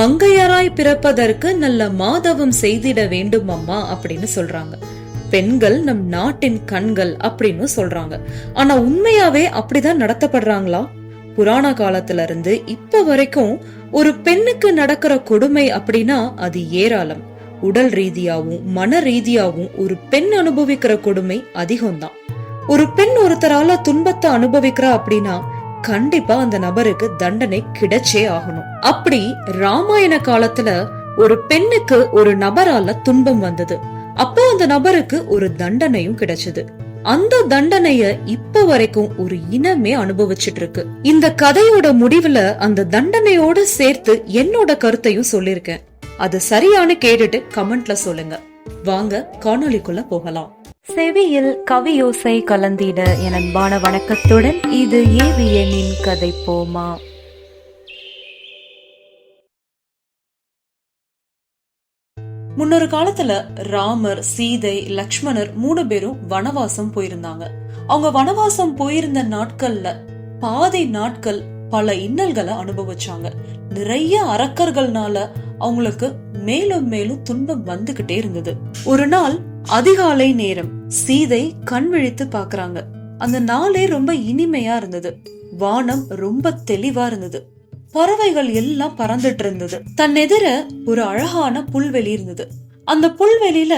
மங்கையராய் பிறப்பதற்கு நல்ல மாதவம் செய்திட வேண்டும் அம்மா அப்படின்னு சொல்றாங்க. பெண்கள் நம் நாட்டின் கண்கள் அப்படின்னு சொல்றாங்க. ஆனா உண்மையாவே அப்படிதான் நடத்தப்படுறாங்களா? புராண காலத்துல இருந்து இப்ப வரைக்கும் ஒரு பெண்ணுக்கு நடக்கிற கொடுமை அப்படின்னா அது ஏராளம். உடல் ரீதியாவும் மன ரீதியாவும் ஒரு பெண் அனுபவிக்கிற கொடுமை அதிகம்தான். ஒரு பெண் ஒருத்தரால துன்பத்தை அனுபவிக்கிறா அப்படின்னா கண்டிப்பா அந்த நபருக்கு தண்டனை கிடைச்சே ஆகணும். அப்படி ராமாயண காலத்துல ஒரு பெண்ணுக்கு ஒரு நபரால துன்பம் வந்தது. அப்போ அந்த நபருக்கு ஒரு தண்டனையும் கிடைச்சது. அந்த தண்டனைய இப்ப வரைக்கும் ஒரு இனமே அனுபவிச்சுட்டு இருக்கு இந்த கதையோட முடிவுல அந்த தண்டனையோட சேர்த்து என்னோட கருத்தையும் சொல்லிருக்கேன். அது சரியானு கேட்டுட்டு கமெண்ட்ல சொல்லுங்க. வாங்க காணொளிக்குள்ள போகலாம். செவியில் கவியோசை கலந்திட என் அன்பான வணக்கத்துடன் இது ஏவியனின் கதை போமா. முன்னொரு காலத்துல ராமர் சீதை லக்ஷ்மணர் மூணு பேரும் வனவாசம் போயிருந்தாங்க. அவங்க வனவாசம் போயிருந்த நாட்கள்ல பாதி நாட்கள் பல இன்னல்களை அனுபவிச்சாங்க. நிறைய அரக்கர்கள்னால அவங்களுக்கு மேலும் மேலும் துன்பம் வந்துகிட்டே இருந்தது. ஒரு நாள் அதிகாலை நேரம் சீதை கண் விழித்து பாக்குறாங்க அந்த நாளே ரொம்ப இனிமையா இருந்தது. வானம் ரொம்ப தெளிவா இருந்தது. பறவைகள் எல்லாம் பறந்துட்டு இருந்தது. தன் எதிர ஒரு அழகான புல்வெளி இருந்தது. அந்த புல்வெளியில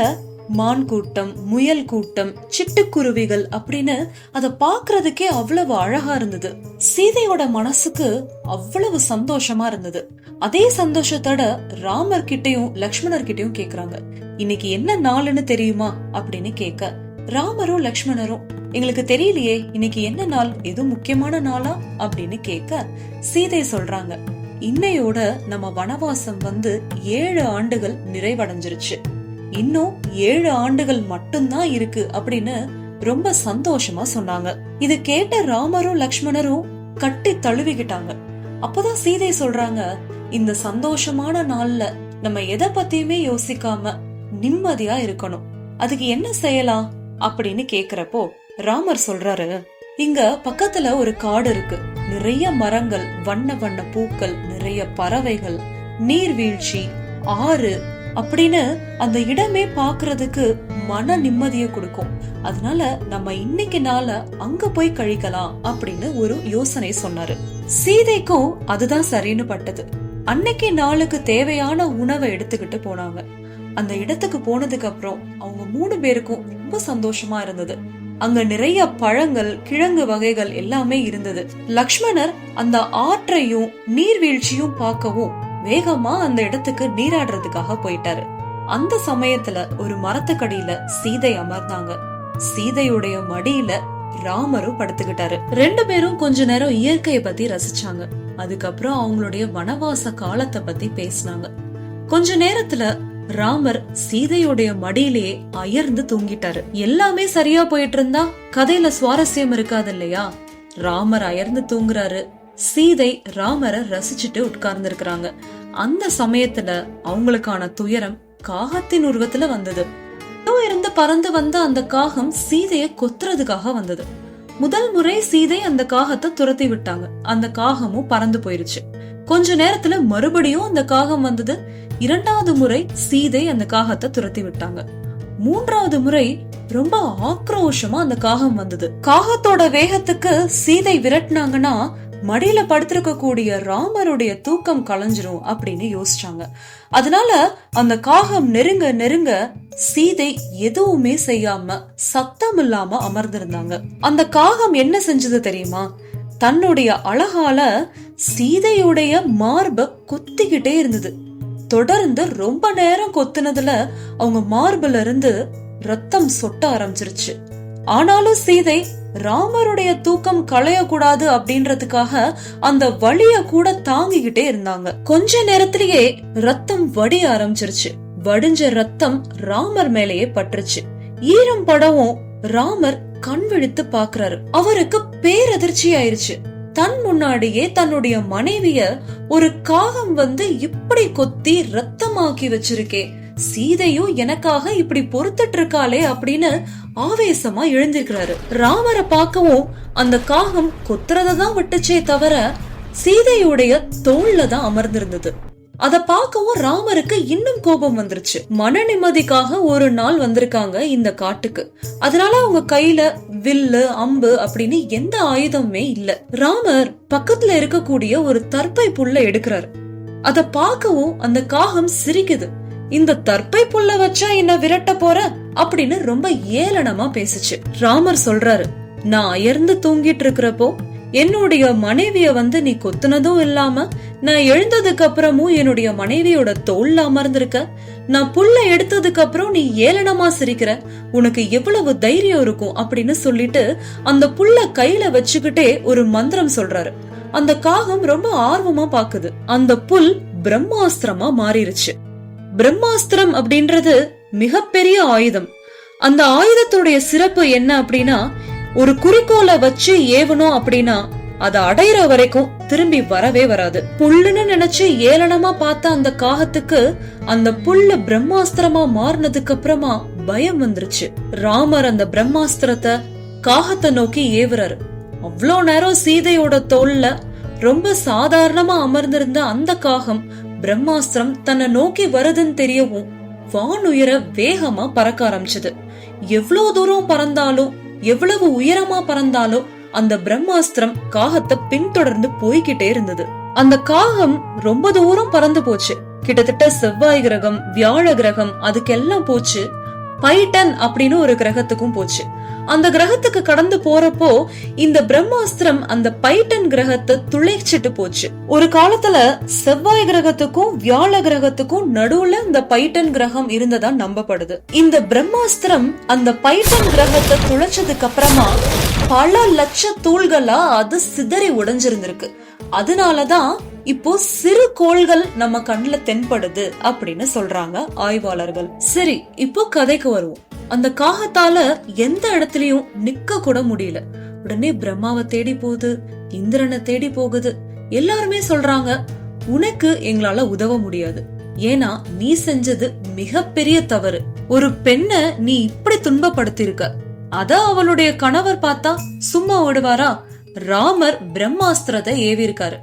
மான் கூட்டம் முயல் கூட்டம் சிட்டுக்குருவிகள் அப்படின்னு அதை பாக்குறதுக்கே அவ்வளவு அழகா இருந்தது. சீதையோட மனசுக்கு அவ்வளவு சந்தோஷமா இருந்தது. அதே சந்தோஷத்தோட ராமர் கிட்டையும் லக்ஷ்மணர் கிட்டையும் கேக்குறாங்க. இன்னைக்கு என்ன நாள்னு தெரியுமா அப்படின்னு கேட்க ராமரும் லக்ஷ்மணரும் எங்களுக்கு தெரியலையே இன்னைக்கு என்ன நாள் எதுவும் முக்கியமான நாளா? அப்படின்னு கேட்க சீதை சொல்றாங்க இன்னையோட நம்ம வனவாசம் வந்து ஏழு ஆண்டுகள் நிறைவடைஞ்சிருச்சு. இன்னும் ஏழு ஆண்டுகள் மட்டும்தான் இருக்கு அப்படின்னு ரொம்ப சந்தோஷமா சொன்னாங்க. இது கேட்ட ராமரும் லக்ஷ்மணரும் கட்டி தழுவிக்கிட்டாங்க. அப்பதான் சீதை சொல்றாங்க இந்த சந்தோஷமான நாள்ல நம்ம எதை பத்தியுமே யோசிக்காம நிம்மதியா இருக்கணும். அதுக்கு என்ன செய்யலாம் அப்படின்னு கேக்குறப்போ ராமர் சொல்றாரு இங்க பக்கத்துல ஒரு காடு இருக்கு. நிறைய மரங்கள் வண்ண வண்ண பூக்கள் நிறைய பறவைகள் நீர்வீழ்ச்சி ஆறு அப்படின்னு அந்த இடமே பாக்குறதுக்கு மன நிம்மதியை கொடுக்கும். அதனால நம்ம இன்னைக்கு நாள அங்க போய் கழிக்கலாம் அப்படின்னு ஒரு யோசனை சொன்னாரு. சீதைக்கும் அதுதான் சரின்னு பட்டது. அன்னைக்கு நாளுக்கு தேவையான உணவை எடுத்துக்கிட்டு போனாங்க. அந்த இடத்துக்கு போனதுக்கு அப்புறம் அவங்க மூணு பேருக்கும் ரொம்ப சந்தோஷமா இருந்தது. அங்க நிறைய பழங்கள் கிழங்கு வகைகள் எல்லாமே இருந்தது. லக்ஷ்மணர் அந்த ஆற்றையும் நீர்வீழ்ச்சியும் பார்க்கவும் வேகமா அந்த இடத்துக்கு நீராடுறதுக்காக போயிட்டாரு. அந்த சமயத்துல ஒரு மரத்துக்கடியில சீதை அமர்ந்தாங்க. சீதையுடைய மடியில ராமரும் படுத்துக்கிட்டாரு. ரெண்டு பேரும் கொஞ்ச நேரம் இயற்கைய பத்தி ரசிச்சாங்க. அதுக்கப்புறம் அவங்களுடைய வனவாச காலத்தை பத்தி பேசினாங்க. கொஞ்ச நேரத்துல ராமர் சீதையுடைய மடியிலேயே அயர்ந்து தூங்கிட்டாரு. எல்லாமே சரியா போயிட்டு இருந்தா? கதையில சுவாரஸ்யம் இருக்காது இல்லையா? ராமர் அயர்ந்து தூங்குறாரு. சீதை ராமரை ரசிச்சுட்டு உட்கார்ந்து இருக்கிறாங்க அந்த சமயத்துல அவங்களுக்கான துயரம் காகத்தின் உருவத்துல வந்தது. இருந்து பறந்து வந்த அந்த காகம் சீதைய கொத்துறதுக்காக வந்தது. முதல் முறை சீதை அந்த காகத்தை துரத்தி விட்டாங்க. அந்த காகமும் பறந்து போயிருச்சு. கொஞ்ச நேரத்துல மறுபடியும் அந்த காகம் வந்தது. இரண்டாவது முறை சீதை அந்த காகத்தை துரத்தி விட்டாங்க. மூன்றாவது முறை ரொம்ப ஆக்ரோஷமா அந்த காகம் வந்தது. காகத்தோட வேகத்துக்கு சீதை விரட்டினாங்கன்னா மடியில படுத்திருக்க கூடிய ராமருடைய தூக்கம் கலைஞ்சிரும் அப்படின்னு யோசிச்சாங்க. அதனால அந்த காகம் நெருங்க நெருங்க சீதை எதுவுமே செய்யாம சத்தம் இல்லாம அமர்ந்திருந்தாங்க. அந்த காகம் என்ன செஞ்சது தெரியுமா? தன்னுடைய அழகால சீதையுடைய மார்ப கொத்திக்கிட்டே இருந்தது. தொடர்ந்து ரொம்ப நேரம் கொத்துனதுல அவங்க மார்புல இருந்து ரத்தம் சொட்ட ஆரம்பிச்சிருச்சு. ஆனாலும் சீதை ராமருடைய தூக்கம் களையக்கூடாது அப்படின்றதுக்காக அந்த வலிய கூட தாங்கிக்கிட்டே இருந்தாங்க. கொஞ்ச நேரத்திலேயே ரத்தம் வடிய ஆரம்பிச்சிருச்சு. வடிஞ்ச ரத்தம் ராமர் மேலேயே பட்டுருச்சு. ஈரம் படவும் ராமர் கண் விழித்து பாக்குறாரு அவருக்கு பேரதிர்ச்சி ஆயிருச்சு. தன் முன்னாடியே தன்னுடைய மனைவிய ஒரு காகம் வந்து இப்படி கொத்தி ரத்தமாக்கி வச்சிருக்கே. சீதையும் எனக்காக இப்படி பொறுத்துட்டு இருக்காளே அப்படின்னு ஆவேசமா எழுந்திருக்கிறாரு. ராமரை பார்க்கவும் அந்த காகம் கொத்துறதான் விட்டுச்சே தவிர சீதையுடைய தோல்ல தான் அமர்ந்திருந்தது. அத பார்க்கவும் ராமருக்கு இன்னும் கோபம் வந்துருச்சு. மன நிம்மதிக்காக ஒரு நாள் வந்திருக்காங்க இந்த காட்டுக்கு. அதனால அவங்க கையில வில்லு அம்பு அப்படின்னு எந்த ஆயுதமுமே இல்ல. ராமர் பக்கத்துல இருக்கக்கூடிய ஒரு தற்பை புல்ல எடுக்கிறாரு. அத பார்க்கவும் அந்த காகம் சிரிக்குது. இந்த தற்பை புல்ல வச்சா என்ன விரட்ட போற? அப்படின்னு ரொம்ப ஏளனமா பேசுச்சு. ராமர் சொல்றாரு நான் அயர்ந்து தூங்கிட்டு இருக்கிறப்போ என்னுடைய மனைவிய வந்து நீ கொத்துனதும் இல்லாம நான் எழுந்ததுக்கு அப்புறமும் என்னுடைய மனைவியோட தோல்ல அமர்ந்திருக்க நான் புல்ல எடுத்ததுக்கு அப்புறம் நீ ஏளனமா சிரிக்கிற உனக்கு எவ்வளவு தைரியம் இருக்கும்? அப்படின்னு சொல்லிட்டு அந்த புல்ல கையில வச்சுக்கிட்டே ஒரு மந்திரம் சொல்றாரு. அந்த காகம் ரொம்ப ஆர்வமா பாக்குது. அந்த புல் பிரம்மாஸ்திரமா மாறிடுச்சு பிரம்மாஸ்திரம் அப்படின்றது மிகப்பெரிய ஆயுதம். அந்த ஆயுதத்துடைய சிறப்பு என்ன அப்படின்னா ஒரு குறிக்கோளை வச்சு ஏவணும் அப்படின்னா அதை அடையிற வரைக்கும் திரும்பி வரவே வராது. புல்லுன்னு நினைச்சு ஏளனமா பார்த்த அந்த காகத்துக்கு அந்த புல்லு பிரம்மாஸ்திரமா மாறினதுக்கு அப்புறமா பயம் வந்துருச்சு. ராமர் அந்த பிரம்மாஸ்திரத்தை காகத்தை நோக்கி ஏவுறாரு. அவ்வளோ நேரம் சீதையோட தோல்ல ரொம்ப சாதாரணமா அமர்ந்திருந்த அந்த காகம் பிரம்மாஸ்திரம் தன்னை நோக்கி வருதுன்னு தெரியவும் வானுயர வேகமா பறக்க ஆரம்பிச்சது. எவ்வளவு தூரம் பறந்தாலும் எவ்வளவு உயரமா பறந்தாலும் அந்த பிரம்மாஸ்திரம் காகத்தை பின்தொடர்ந்து போய்கிட்டே இருந்தது. அந்த காகம் ரொம்ப தூரம் பறந்து போச்சு. கிட்டத்தட்ட செவ்வாய் கிரகம் வியாழ கிரகம் அதுக்கெல்லாம் போச்சு. பைட்டன் அப்படின்னு ஒரு கிரகத்துக்கும் போச்சு. அந்த கிரகத்துக்கு கடந்து போறப்போ இந்த பிரம்மாஸ்திரம் அந்த பைட்டன் கிரகத்தை துளைச்சிட்டு போச்சு. ஒரு காலத்துல செவ்வாய் கிரகத்துக்கும் வியாழ கிரகத்துக்கும் நடுவுல இந்த பைட்டன் கிரகம் இருந்ததா நம்பப்படுது. இந்த பிரம்மாஸ்திரம் அந்த பைட்டன் கிரகத்தை துளைச்சதுக்கு அப்புறமா பல லட்ச தூள்களா அது சிதறி உடைஞ்சிருந்திருக்கு. அதனாலதான் இப்போ சிறு கோள்கள் நம்ம கண்ணுல தென்படுது அப்படின்னு சொல்றாங்க ஆய்வாளர்கள். சரி இப்போ கதைக்கு வருவோம். அந்த காகத்தால எந்த இடத்துலயும் நிக்க கூட முடியல. உடனே பிரம்மாவை தேடி போகுது இந்திரனை தேடி போகுது. எல்லாருமே சொல்றாங்க உனக்கு எங்களால உதவ முடியாது. ஏன்னா நீ செஞ்சது மிகப்பெரிய தவறு. ஒரு பெண்ண நீ இப்படி துன்பப்படுத்திருக்க அத அவளுடைய கணவர் பார்த்தா சும்மா விடுவாரா ராமர் பிரம்மாஸ்திரத்தை ஏவிருக்காரு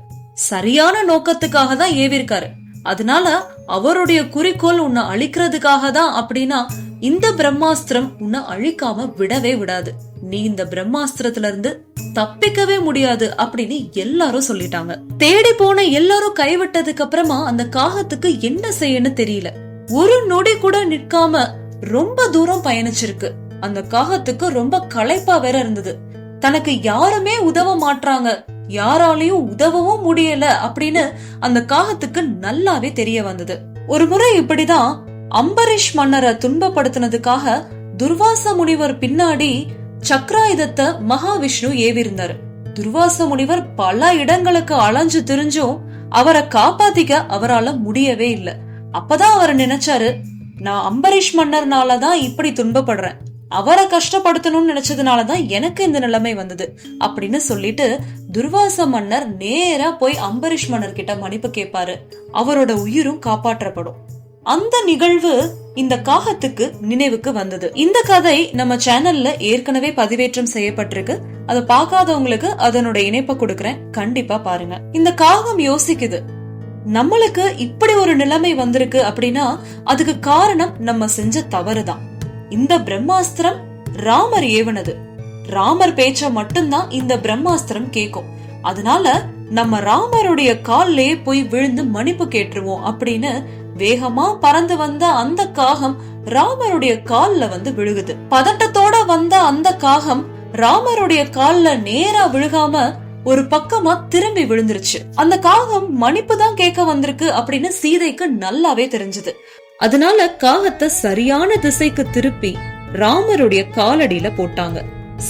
சரியான நோக்கத்துக்காக தான் ஏவிருக்காரு அதனால அவருடைய குறிக்கோள் உன்னை அழிக்கிறதுக்காக தான் அப்படின்னா இந்த பிரம்மாஸ்திரம் உன்னை அழிக்காம விடவே விடாது. நீ இந்த பிரம்மாஸ்திரத்துல இருந்து தப்பிக்கவே முடியாது அப்படின்னு எல்லாரும் சொல்லிட்டாங்க. தேடி போன எல்லாரும் கைவிட்டதுக்கு அப்புறமா அந்த காகத்துக்கு என்ன செய்யணும் தெரியல. ஒரு நொடி கூட நிற்காம ரொம்ப தூரம் பயணிச்சிருக்கு. அந்த காகத்துக்கு ரொம்ப களைப்பா வேற இருந்தது. தனக்கு யாருமே உதவ மாட்றாங்க. யாராலையும் உதவவும் முடியல அப்படின்னு அந்த காகத்துக்கு நல்லாவே தெரிய வந்தது. ஒரு முறை இப்படிதான் அம்பரீஷ் மன்னரை துன்பப்படுத்தினதுக்காக துர்வாச முனிவர் பின்னாடி சக்ராயுதத்தை மகாவிஷ்ணு ஏவிருந்தாரு. துர்வாச முனிவர் பல இடங்களுக்கு அலைஞ்சு திரிஞ்சும் அவரை காப்பாத்திக்க அவரால முடியவே இல்ல. அப்பதான் அவர் நினைச்சாரு நான் அம்பரீஷ் மன்னர்னாலதான் இப்படி துன்பப்படுறேன். அவரை கஷ்டப்படுத்தணும்னு நினைச்சதுனாலதான் எனக்கு இந்த நிலைமை வந்தது அப்படின்னு சொல்லிட்டு துர்வாச மன்னர் நேரா போய் அம்பரீஷ் மன்னர் கிட்ட மன்னிப்பு கேட்பாரு அவரோட உயிரும் காப்பாற்றப்படும். அந்த நிகழ்வு இந்த காகத்துக்கு நினைவுக்கு வந்தது. இந்த கதை நம்ம சேனல்ல ஏற்கனவே பதிவேற்றம் செய்யப்பட்டிருக்கு. அதை பார்க்காதவங்களுக்கு அதனோட இணைப்பை கொடுக்கறேன். கண்டிப்பா பாருங்க. இந்த காகம் யோசிக்குது நம்மளுக்கு இப்படி ஒரு நிலைமை வந்திருக்கு அப்படின்னா அதுக்கு காரணம் நம்ம செஞ்ச தவறுதான். இந்த பிரம்மாஸ்திரம் ராமர் ஏவனது. ராமர் பேச்ச மட்டும்தான் இந்த பிரம்மாஸ்திரம் கேக்கும். அதனால நம்ம ராமருடைய கால்லயே போய் விழுந்து மன்னிப்பு கேட்டுருவோம் அப்படின்னு வேகமா பறந்து வந்த அந்த காகம் ராமருடைய கால்ல வந்து விழுகுது. பதட்டத்தோட வந்த அந்த காகம் ராமருடைய கால்ல நேரா விழுகாம ஒரு பக்கமா திரும்பி விழுந்துருச்சு. அந்த காகம் மன்னிப்பு தான் கேட்க வந்திருக்கு அப்படின்னு சீதைக்கு நல்லாவே தெரிஞ்சது. அதனால காகத்தை சரியான திசைக்கு திருப்பி ராமருடைய காலடியில போட்டாங்க.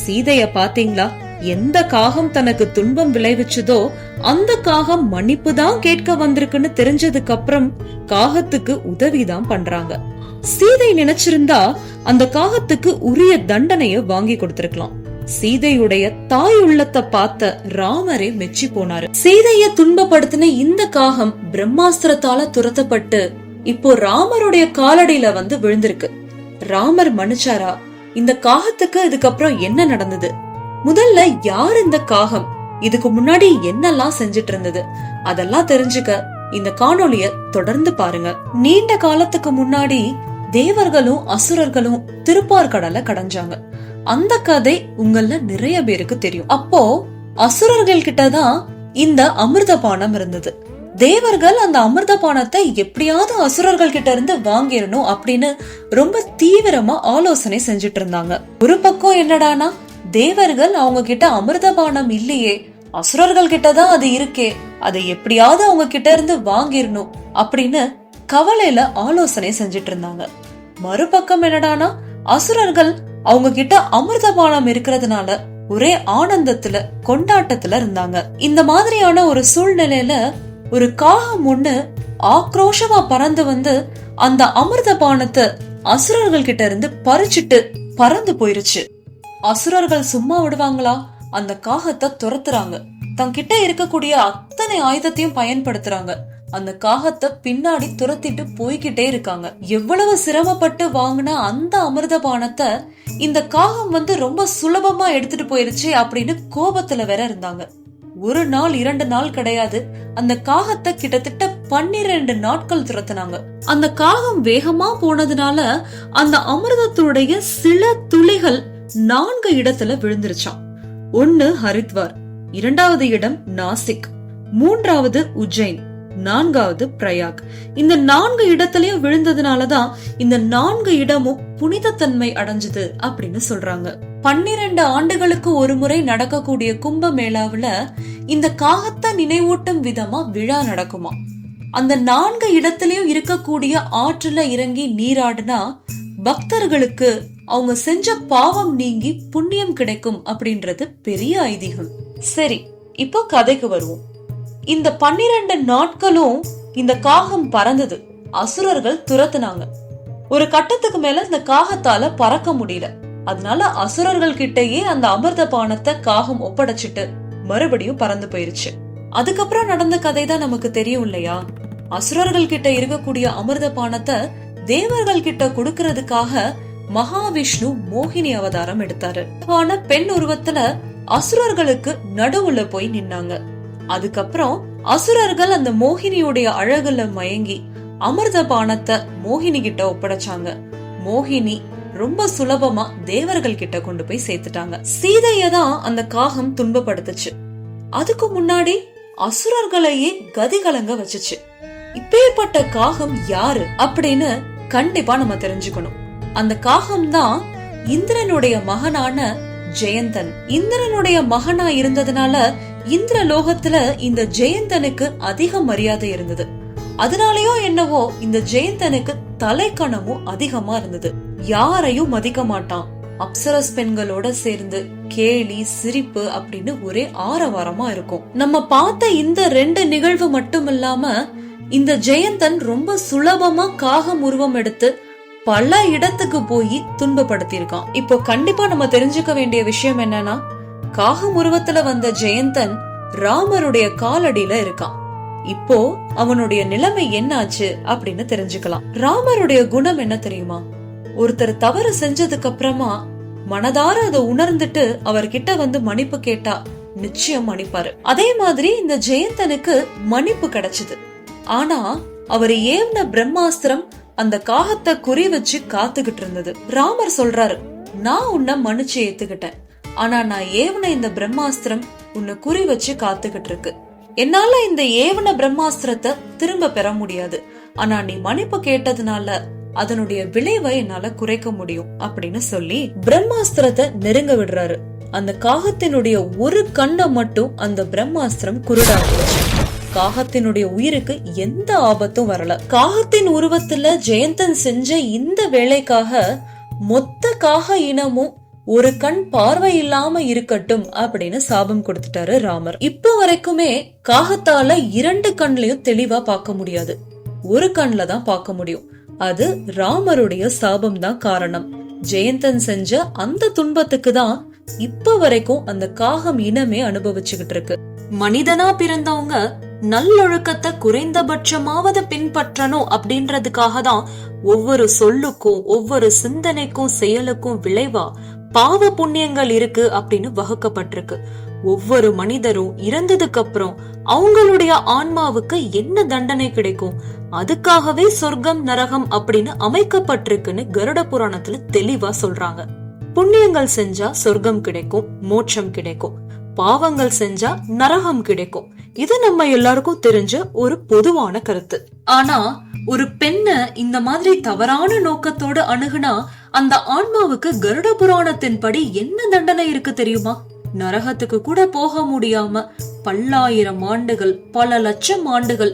சீதைய பாத்தீங்களா? எந்த காகம் தனக்கு துன்பம் விளைவிச்சதோ அந்த காகம் மன்னிப்பு தான் கேட்க வந்திருக்குன்னு தெரிஞ்சதுக்கு அப்புறம் காகத்துக்கு உதவிதான் பண்றாங்க. சீதை நினைச்சிருந்தா அந்த காகத்துக்கு உரிய தண்டனைய வாங்கி கொடுத்திருக்கலாம். சீதையுடைய தாய் உள்ளத்தை பார்த்த ராமரே மெச்சி போனாரு. சீதைய துன்பப்படுத்தின இந்த காகம் பிரம்மாஸ்திரத்தால துரத்தப்பட்டு இப்போ ராமருடைய காலடியில வந்து விழுந்திருக்கு. ராமர் மன்னிச்சாரா? இந்த காகத்துக்கு இதுக்கப்புறம் என்ன நடந்தது? முதல்ல யார் இந்த காகம்? இதுக்கு முன்னாடி என்னெல்லாம் செஞ்சிட்டு இருந்தது அதெல்லாம் தெரிஞ்சுக்க இந்த காணொளிய தொடர்ந்து பாருங்க. நீண்ட காலத்துக்கு முன்னாடி தேவர்களும் அசுரர்களும் திருப்பார் கடலை கடைஞ்சாங்க. அந்த கதை உங்கள நிறைய பேருக்கு தெரியும். அப்போ அசுரர்கள் கிட்டதான் இந்த அமிர்த பானம் இருந்தது. தேவர்கள் அந்த அமிர்த பானத்தை எப்படியாவது அசுரர்கள் கிட்ட இருந்து வாங்கிடணும் அப்படின்னு ரொம்ப தீவிரமா ஆலோசனை செஞ்சுட்டு இருந்தாங்க ஒரு பக்கம் என்னடானா தேவர்கள் அவங்க கிட்ட அமிர்தபானம் இல்லையே. அசுரர்கள் கிட்டதான் அது இருக்கே. அதை எப்படியாவது அவங்க கிட்ட இருந்து வாங்கிடணும் அப்படின்னு கவலையில ஆலோசனை செஞ்சுட்டு இருந்தாங்க. மறுபக்கம் என்னடானா அசுரர்கள் அவங்க கிட்ட அமிர்தபானம் இருக்கிறதுனால ஒரே ஆனந்தத்துல கொண்டாட்டத்துல இருந்தாங்க. இந்த மாதிரியான ஒரு சூழ்நிலையில ஒரு காகம் ஒண்ணு ஆக்ரோஷமா பறந்து வந்து அந்த அமிர்த பானத்தை அசுரர்கள் கிட்ட இருந்து பறிச்சிட்டு பறந்து போயிருச்சு. அசுரர்கள் சும்மா விடுவாங்களா? அந்த காகத்தை துரத்துறாங்க. தங்கிட்ட இருக்கக்கூடிய அத்தனை ஆயுதத்தையும் பயன்படுத்துறாங்க. அந்த காகத்தை பின்னாடி துரத்திட்டு போய்கிட்டே இருக்காங்க. எவ்வளவு சிரமப்பட்டு வாங்கின அந்த அமிர்த பானத்தை இந்த காகம் வந்து ரொம்ப சுலபமா எடுத்துட்டு போயிருச்சு அப்படின்னு கோபத்துல வேற இருந்தாங்க. ஒரு நாள் இரண்டு நாள் கிடையாது. அந்த காகத்தை கிட்டத்தட்ட பன்னிரண்டு நாட்கள் துரத்துனாங்க. அந்த காகம் வேகமா போனதுனால அந்த அமிர்தத்துடைய சில துளிகள் நான்கு இடத்துல விழுந்துருச்சான். ஒன்னு ஹரித்வார் இரண்டாவது இடம் நாசிக் மூன்றாவது உஜ்ஜைன் நான்காவது பிரயாக். இந்த நான்கு இடத்துலயும் விழுந்ததுனாலதான் இந்த நான்கு இடமும் புனிதத்தன்மை அடைஞ்சது அப்படின்னு சொல்றாங்க. பன்னிரண்டு ஆண்டுகளுக்கு ஒரு முறை நடக்கக்கூடிய கும்ப மேளாவுல இந்த காகத்தை நினைவூட்டும் விதமா விழா நடக்குமா? அந்த நான்கு இடத்துலயும் இருக்கக்கூடிய ஆற்றுல இறங்கி நீராடுனா பக்தர்களுக்கு அவங்க செஞ்ச பாவம் நீங்கி புண்ணியம் கிடைக்கும் அப்படின்றது பெரிய ஐதீகம். சரி இப்போ கதைக்கு வருவோம். இந்த பன்னிரண்டு நாட்களும் இந்த காகம் பறந்தது. அசுரர்கள் துரத்துனாங்க. ஒரு கட்டத்துக்கு மேல இந்த காகத்தால பறக்க முடியல. அதனால அசுரர்கள் கிட்டயே அந்த அமிர்த பானத்தை காகம் ஒப்படைச்சிட்டு மறுபடியும் பறந்து போயிருச்சு. அதுக்கப்புறம் நடந்த கதை தான் நமக்கு தெரியும் இல்லையா? அசுரர்கள் கிட்ட இருக்கக்கூடிய அமிர்த பானத்தை தேவர்கள் கிட்ட கொடுக்கறதுக்காக மகாவிஷ்ணு மோகினி அவதாரம் எடுத்தாரு. ஆன பெண் உருவத்துல அசுரர்களுக்கு நடுவுல போய் நின்னாங்க. அதுக்கப்புறம் அசுரர்கள் அந்த மோகினியுடைய அழகுல மயங்கி அமிர்த பானத்தை மோகினி கிட்ட ஒப்படைச்சாங்க. மோகினி ரொம்ப சுலபமா தேவர்கள் கிட்ட கொண்டு போய் சேர்த்துட்டாங்க. சீதைய தான் அந்த காகம் துன்பப்படுத்துச்சு. அதுக்கு முன்னாடி அசுரர்களையே கதிகலங்க வச்சுச்சு. இப்பேற்பட்ட காகம் யாரு? அப்படின்னு கண்டிப்பா நம்ம தெரிஞ்சுக்கணும். அந்த காகம் தான் இந்திரனுடைய மகனான ஜெயந்தன். இந்திரனுடைய மகனா இருந்ததுனால இந்திர லோகத்துல இந்த ஜெயந்தனுக்கு அதிக மரியாதை இருந்தது. அதனாலயோ என்னவோ இந்த ஜெயந்தனுக்கு தலைக்கணமும் அதிகமா இருந்தது. யாரையும் மதிக்க மாட்டான். அப்சரஸ் பெண்களோட சேர்ந்து கேலி சிரிப்பு அப்படின்னு ஒரே ஆரவாரமா இருக்கும். நம்ம பார்த்த இந்த ரெண்டு நிகழ்வு மட்டும் இல்லாம இந்த ஜெயந்தன் ரொம்ப சுலபமா காகம் உருவம் எடுத்து பல இடத்துக்கு போய் துன்பப்படுத்தியிருக்கான். இப்போ கண்டிப்பா நம்ம தெரிஞ்சுக்க வேண்டிய விஷயம் என்னன்னா காகம் உருவத்துல வந்த ஜெயந்தன் ராமருடைய காலடியில இருக்கான். இப்போ அவனுடைய நிலைமை என்னாச்சு அப்படின்னு தெரிஞ்சுக்கலாம். ராமருடைய குணம் என்ன தெரியுமா? ஒருத்தர் தவறு செஞ்சதுக்கு அப்புறமா மனதார அதை உணர்ந்துட்டு அவர்கிட்ட வந்து மன்னிப்பு கேட்டா நிச்சயம் மன்னிப்பாரு. அதே மாதிரி இந்த ஜெயந்தனுக்கு மன்னிப்பு கிடைச்சது. ஆனா அவர் ஏவின பிரம்மாஸ்திரம் அந்த காகத்தை குறி வச்சு காத்துக்கிட்டு இருந்தது. ராமர் சொல்றாரு நான் உன்னை மன்னிச்சு ஏத்துக்கிட்டேன். ஆனா நான் ஏவன இந்த பிரம்மாஸ்திரம் உன்னை குறி வச்சு காத்துக்கிட்டு இருக்கு. என்னால இந்த ஏவன பிரம்மாஸ்திரத்தை திரும்ப பெற முடியாது. ஆனா நீ மன்னிப்பு கேட்டதுனால அதனுடைய விளைவை என்னால குறைக்க முடியும் அப்படின்னு சொல்லி பிரம்மாஸ்திரத்தை நெருங்க விடுறாரு. அந்த காகத்தினுடைய ஒரு கண்ணை மட்டும் அந்த பிரம்மாஸ்திரம் குருடாக்கிடுச்சு. காகத்தினுடைய உயிருக்கு எந்த ஆபத்தும் வரல. காகத்தின் உருவத்துல ஜெயந்தன் செஞ்ச இந்த வேலைக்காக மொத்த காக இனமும் ஒரு கண் பார்வை இல்லாம இருக்கட்டும் அப்படின்னு சாபம் கொடுத்துட்டாரு ராமர். இப்போ வரைக்குமே காகத்தால இரண்டு கண்லயும் தெளிவா பார்க்க முடியாது. ஒரு கண்ல தான் பார்க்க முடியும். அது ராமருடைய சாபம் தான் காரணம். ஜெயந்தன் செஞ்ச அந்த துன்பத்துக்கு தான் இப்ப வரைக்கும் அந்த காகம் இனமே அனுபவிச்சுக்கிட்டு இருக்கு. மனிதனா பிறந்தவங்க நல்லொழுக்கத்தை குறைந்தபட்சமாவது பின்பற்றணும் அப்படின்றதுக்காக தான் ஒவ்வொரு சொல்லுக்கும் ஒவ்வொரு சிந்தனைக்கும் செயலுக்கும் விளைவா பாவ புண்ணியங்கள் இருக்கு அப்படின்னு வகுக்கப்பட்டிருக்கு. ஒவ்வொரு மனிதரும் இறந்ததுக்கு அப்புறம் அவங்களுடைய ஆன்மாவுக்கு என்ன தண்டனை கிடைக்கும்? அதுக்காகவே சொர்க்கம் நரகம் அப்படின்னு அமைக்கப்பட்டிருக்குன்னு கருட புராணத்துல தெளிவா சொல்றாங்க. புண்ணியங்கள் செஞ்சா சொர்க்கம் கிடைக்கும் மோட்சம் கிடைக்கும். பாவங்கள் செஞ்சா நரகம் கிடைக்கும். இது நம்ம எல்லாருக்கும் தெரிஞ்ச ஒரு பொதுவான கருத்து. ஆனா ஒரு பெண்ண இந்த மாதிரி தவறான நோக்கத்தோட அணுகுனா அந்த ஆன்மாவுக்கு கருட புராணத்தின்படி என்ன தண்டனை இருக்கு தெரியுமா? நரகத்துக்கு கூட போக முடியாம பல்லாயிரம் ஆண்டுகள் பல லட்சம் ஆண்டுகள்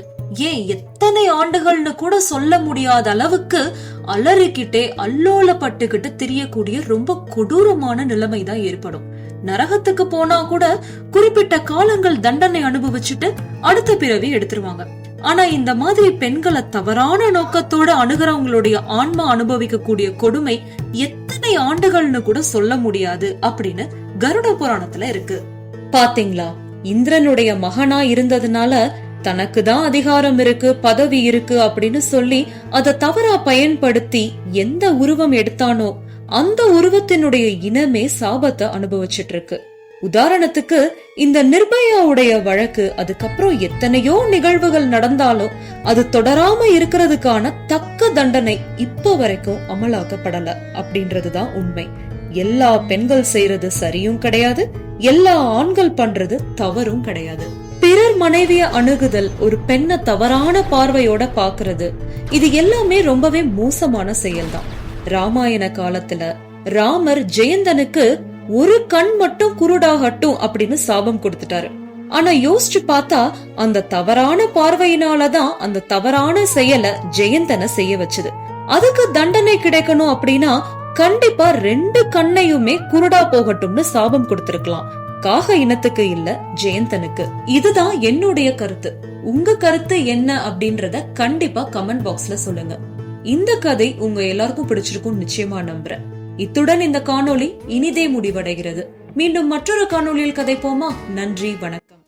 ஏன் எத்தனை ஆண்டுகள்னு கூட சொல்ல முடியாத அளவுக்கு அலறிக்கிட்டே அல்லோலப்பட்டுக்கிட்டு தெரியக்கூடிய ரொம்ப கொடூரமான நிலைமை தான் ஏற்படும். நரகத்துக்கு போனா கூட குறிப்பிட்ட காலங்கள் தண்டனை அனுபவிச்சுட்டு அடுத்த பிறவி எடுத்துருவாங்க. ஆனா இந்த மாதிரி பெண்களை தவறான நோக்கத்தோட அணுகிறவங்களுடைய ஆன்மா அனுபவிக்கக்கூடிய கொடுமை எத்தனை ஆண்டுகள்னு கூட சொல்ல முடியாது அப்படின்னு கருட புராணத்துல இருக்கு. பாத்தீங்களா? இந்திரனுடைய மகனா இருந்ததுனால தனக்கு தான் அதிகாரம் இருக்கு பதவி இருக்கு அப்படின்னு சொல்லி அதை தவறா பயன்படுத்தி எந்த உருவம் எடுத்தானோ அந்த உருவத்தினுடைய இனமே சாபத்தை அனுபவிச்சிட்டு இருக்கு உதாரணத்துக்கு இந்த நிர்பயாவுடைய வழக்கு அதுக்கப்புறம் எத்தனையோ நிகழ்வுகள் நடந்தாலும் அது தொடராம இருக்கிறதுக்கான தக்க தண்டனை இப்ப வரைக்கும் அமலாக்கப்படல அப்படின்றதுதான் உண்மை. எல்லா பெண்கள் செய்யறது சரியும் கிடையாது எல்லா ஆண்கள் பண்றது தவறும் கிடையாது. பிறர் மனைவிய அணுகுதல் ஒரு பெண்ணை தவறான பார்வையோட பாக்குறது இது எல்லாமே ரொம்பவே மோசமான செயல்தான். ராமாயண காலத்துல ராமர் ஜெயந்தனுக்கு ஒரு கண் மட்டும் குருடாகட்டும் அப்படின்னு சாபம் கொடுத்துட்டாரு. ஆனா யோசிச்சு பார்த்தா அந்த தவறான பார்வையினாலதான் அந்த தவறான செயலை ஜெயந்தனை செய்ய வச்சது. அதுக்கு தண்டனை கிடைக்கணும் அப்படின்னா கண்டிப்பா ரெண்டு கண்ணையுமே குருடா போகட்டும்னு சாபம் கொடுத்திருக்கலாம். காக இனத்துக்கு இல்ல ஜெயந்தனுக்கு. இதுதான் என்னுடைய கருத்து. உங்க கருத்து என்ன அப்படின்றத கண்டிப்பா கமெண்ட் பாக்ஸ்ல சொல்லுங்க. இந்த கதை உங்க எல்லாருக்கும் பிடிச்சிருக்கும் நிச்சயமா நம்புறேன். இத்துடன் இந்த காணொளி இனிதே முடிவடைகிறது. மீண்டும் மற்றொரு காணொளியில் கதைப்போமா? நன்றி வணக்கம்.